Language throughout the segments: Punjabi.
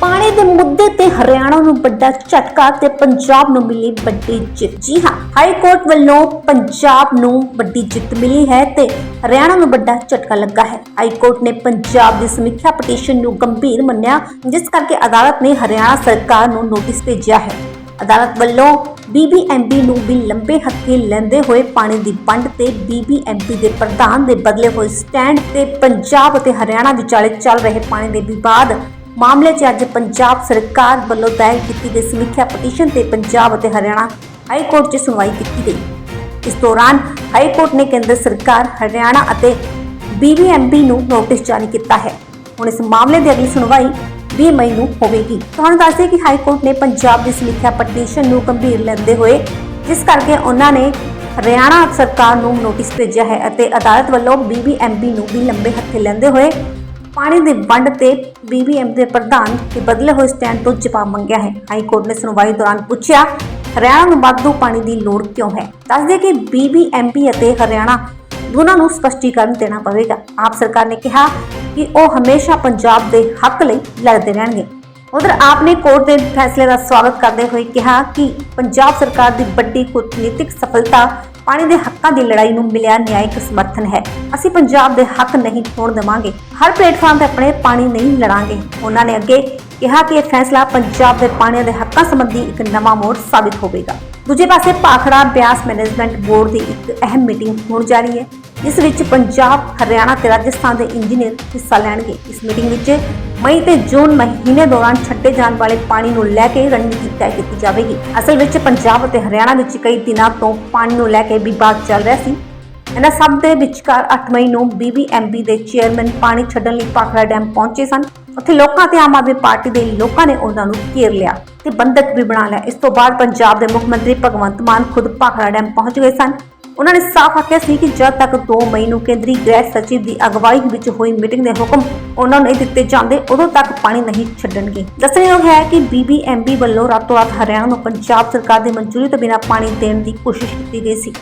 ਪਾਣੀ ਦੇ ਮੁੱਦੇ ਤੇ ਹਰਿਆਣਾ ਨੂੰ ਵੱਡਾ ਝਟਕਾ ਤੇ ਪੰਜਾਬ ਨੂੰ ਮਿਲੀ ਵੱਡੀ ਜਿੱਤ। ਜੀ ਹਾਂ, ਹਾਈ ਕੋਰਟ ਵੱਲੋਂ ਪੰਜਾਬ ਨੂੰ ਵੱਡੀ ਜਿੱਤ ਮਿਲੀ ਹੈ ਤੇ ਹਰਿਆਣਾ ਨੂੰ ਵੱਡਾ ਝਟਕਾ ਲੱਗਾ ਹੈ। ਹਾਈ ਕੋਰਟ ਨੇ ਪੰਜਾਬ ਦੀ ਸਮੀਖਿਆ ਪਟੀਸ਼ਨ ਨੂੰ ਗੰਭੀਰ ਮੰਨਿਆ, ਜਿਸ ਕਰਕੇ ਅਦਾਲਤ ਨੇ ਹਰਿਆਣਾ ਸਰਕਾਰ ਨੂੰ ਨੋਟਿਸ ਭੇਜਿਆ ਹੈ। ਅਦਾਲਤ ਵੱਲੋਂ ਬੀਬੀਐਮਬੀ ਨੂੰ ਵੀ ਲੰਬੇ ਹੱਥੇ ਲੈਂਦੇ ਹੋਏ ਪਾਣੀ ਦੀ ਵੰਡ ਤੇ ਬੀਬੀਐਮਬੀ ਦੇ ਪ੍ਰਧਾਨ ਦੇ ਬਦਲੇ ਹੋਏ ਸਟੈਂਡ ਤੇ ਪੰਜਾਬ ਅਤੇ ਹਰਿਆਣਾ ਵਿਚਾਲੇ ਚੱਲ ਰਹੇ ਪਾਣੀ ਦੇ ਵਿਵਾਦ ਮਾਮਲੇ 'ਚ ਅੱਜ ਪੰਜਾਬ ਸਰਕਾਰ ਵੱਲੋਂ ਦਾਇਰ ਕੀਤੀ ਗਈ ਸਮੀਖਿਆ ਪਟੀਸ਼ਨ ਤੇ ਪੰਜਾਬ ਅਤੇ ਹਰਿਆਣਾ ਹਾਈ ਕੋਰਟ 'ਚ ਸੁਣਵਾਈ ਕੀਤੀ ਗਈ। ਇਸ ਦੌਰਾਨ ਹਾਈ ਕੋਰਟ ਨੇ ਕੇਂਦਰ ਸਰਕਾਰ, ਹਰਿਆਣਾ ਅਤੇ ਬੀਬੀਐਮਬੀ ਨੂੰ ਨੋਟਿਸ ਜਾਰੀ ਕੀਤਾ ਹੈ। ਹੁਣ ਇਸ ਮਾਮਲੇ ਦੀ ਅਗਲੀ ਸੁਣਵਾਈ 20 ਮਈ ਨੂੰ ਹੋਵੇਗੀ। ਤੁਹਾਨੂੰ ਦੱਸ ਕਿ ਹਾਈ ਕੋਰਟ ਨੇ ਪੰਜਾਬ ਦੀ ਸਮੀਖਿਆ ਪਟੀਸ਼ਨ ਨੂੰ ਗੰਭੀਰ ਲੈਂਦੇ ਹੋਏ ਜਿਸ ਕਰਕੇ ਉਹਨਾਂ ਨੇ ਹਰਿਆਣਾ ਸਰਕਾਰ ਨੂੰ ਨੋਟਿਸ ਭੇਜਿਆ ਹੈ ਅਤੇ ਅਦਾਲਤ ਵੱਲੋਂ ਬੀਬੀਐਮਬੀ ਨੂੰ ਵੀ ਲੰਬੇ ਹੱਥੇ ਲੈਂਦੇ ਹੋਏ ਪਾਣੀ ਦੀ ਵੰਡ ਤੇ ਬੀਬੀਐਮ ਦੇ ਪ੍ਰਧਾਨ ਦੇ ਬਦਲੇ ਹੋਏ ਸਟੈਂਡ ਤੋਂ ਜਵਾਬ ਮੰਗਿਆ ਹੈ। ਹਾਈ ਕੋਰਟ ਨੇ ਸੁਣਵਾਈ ਦੌਰਾਨ ਪੁੱਛਿਆ, ਹਰਿਆਣਾ ਨੂੰ ਵਾਧੂ ਪਾਣੀ ਦੀ ਲੋੜ ਕਿਉਂ ਹੈ? ਦੱਸਦੇ ਕਿ ਬੀਬੀਐਮਪੀ ਅਤੇ ਹਰਿਆਣਾ ਦੋਨਾਂ ਨੂੰ ਸਪਸ਼ਟੀਕਰਨ ਦੇਣਾ ਪਵੇਗਾ। ਆਪ ਸਰਕਾਰ ਨੇ ਕਿਹਾ ਕਿ ਉਹ ਹਮੇਸ਼ਾ ਪੰਜਾਬ ਦੇ ਹੱਕ ਲਈ ਲੜਦੇ ਰਹਿਣਗੇ। ਉਧਰ ਆਪ ਨੇ ਕੋਰਟ ਦੇ ਫੈਸਲੇ ਦਾ ਸਵਾਗਤ ਕਰਦੇ ਹੋਏ ਕਿਹਾ ਕਿ ਪੰਜਾਬ ਸਰਕਾਰ ਦੀ ਵੱਡੀ ਕੂਟਨੀਤਿਕ ਸਫਲਤਾ ਪਾਣੀ ਦੇ ਹੱਕਾਂ ਦੀ ਲੜਾਈ ਨੂੰ ਮਿਲਿਆ ਨਿਆਇਕ ਸਮਰਥਨ ਹੈ। ਅਸੀਂ ਪੰਜਾਬ ਦੇ ਹੱਕ ਨਹੀਂ ਖੋਣ ਦੇਵਾਂਗੇ। ਹਰ ਪਲੇਟਫਾਰਮ ਤੇ ਆਪਣੇ ਪਾਣੀ ਨਹੀਂ ਲੜਾਂਗੇ। ਉਹਨਾਂ ਨੇ ਅੱਗੇ ਕਿਹਾ ਕਿ ਇਹ ਫੈਸਲਾ ਪੰਜਾਬ ਦੇ ਪਾਣੀ ਦੇ ਹੱਕਾਂ ਸੰਬੰਧੀ ਇੱਕ ਨਵਾਂ ਮੋੜ ਸਾਬਿਤ ਹੋਵੇਗਾ। ਦੂਜੇ ਪਾਸੇ ਭਾਖੜਾ ਬਿਆਸ ਮੈਨੇਜਮੈਂਟ ਬੋਰਡ ਦੀ ਇੱਕ ਅਹਿਮ ਮੀਟਿੰਗ ਹੋਣ ਜਾ ਰਹੀ ਹੈ। ਇਸ ਵਿੱਚ ਪੰਜਾਬ, ਹਰਿਆਣਾ ਤੇ ਰਾਜਸਥਾਨ ਦੇ ਇੰਜੀਨੀਅਰ ਹਿੱਸਾ ਲੈਣਗੇ। ਇਸ ਮੀਟਿੰਗ ਵਿੱਚ ਮਈ ਤੇ ਜੂਨ ਮਹੀਨੇ ਦੌਰਾਨ ਛੱਡੇ ਜਾਣ ਵਾਲੇ ਪਾਣੀ ਨੂੰ ਲੈ ਕੇ ਰਣਨੀਤੀ ਤੈਅ ਕੀਤੀ ਜਾਵੇਗੀ। ਅਸਲ ਵਿੱਚ ਪੰਜਾਬ ਅਤੇ ਹਰਿਆਣਾ ਵਿੱਚ ਕਈ ਦਿਨਾਂ ਤੋਂ ਪਾਣੀ ਨੂੰ ਲੈ ਕੇ ਵਿਵਾਦ ਚੱਲ ਰਿਹਾ ਸੀ। ਇਹਨਾਂ ਸਭ ਦੇ ਵਿਚਕਾਰ 8 ਮਈ ਨੂੰ ਬੀਬੀਐਮਬੀ ਦੇ ਚੇਅਰਮੈਨ ਪਾਣੀ ਛੱਡਣ ਲਈ ਭਾਖੜਾ ਡੈਮ ਪਹੁੰਚੇ ਸਨ। ਉੱਥੇ ਲੋਕਾਂ ਤੇ ਆਮ ਆਦਮੀ ਪਾਰਟੀ ਦੇ ਲੋਕਾਂ ਨੇ ਉਹਨਾਂ ਨੂੰ ਘੇਰ ਲਿਆ ਤੇ ਬੰਦਕ ਵੀ ਬਣਾ ਲਿਆ। ਇਸ ਤੋਂ ਬਾਅਦ ਪੰਜਾਬ ਦੇ ਮੁੱਖ ਮੰਤਰੀ ਭਗਵੰਤ ਮਾਨ ਖੁਦ ਭਾਖੜਾ ਡੈਮ ਪਹੁੰਚ ਗਏ ਸਨ। ਉਹਨਾਂ ਨੇ ਸਾਫ਼ ਆਖਿਆ ਸੀ ਕਿ ਜਦ ਤੱਕ 2 ਮਈ ਨੂੰ ਕੇਂਦਰੀ ਗ੍ਰਹਿ ਸਚਿਵ ਦੀ ਅਗਵਾਈ ਵਿੱਚ ਹੋਈ ਮੀਟਿੰਗ ਦੇ ਹੁਕਮ ਉਹਨਾਂ ਨੂੰ ਦਿੱਤੇ ਜਾਂਦੇ, ਉਦੋਂ ਤੱਕ ਪਾਣੀ ਨਹੀਂ ਛੱਡਣਗੇ। ਦੱਸਣਯੋਗ ਹੈ ਕਿ ਬੀਬੀਐਮਬੀ ਵੱਲੋਂ ਰਾਤੋਂ ਰਾਤ ਹਰਿਆਣਾ ਨੂੰ ਪੰਜਾਬ ਸਰਕਾਰ ਦੀ ਮਨਜ਼ੂਰੀ ਤੋਂ ਬਿਨਾਂ ਪਾਣੀ ਦੇਣ ਦੀ ਕੋਸ਼ਿਸ਼ ਕੀਤੀ ਗਈ ਸੀ।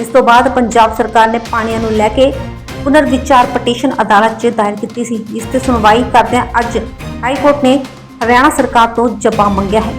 ਇਸ ਤੋਂ ਬਾਅਦ ਪੰਜਾਬ ਸਰਕਾਰ ਨੇ ਪਾਣੀਆਂ ਨੂੰ ਲੈ ਕੇ ਪੁਨਰ ਵਿਚਾਰ ਪਟੀਸ਼ਨ ਅਦਾਲਤ 'ਚ ਦਾਇਰ ਕੀਤੀ ਸੀ। ਜਿਸ ਤੇ ਸੁਣਵਾਈ ਕਰਦਿਆਂ ਅੱਜ ਹਾਈ ਕੋਰਟ ਨੇ ਹਰਿਆਣਾ ਸਰਕਾਰ ਤੋਂ ਜਵਾਬ ਮੰਗਿਆ ਹੈ।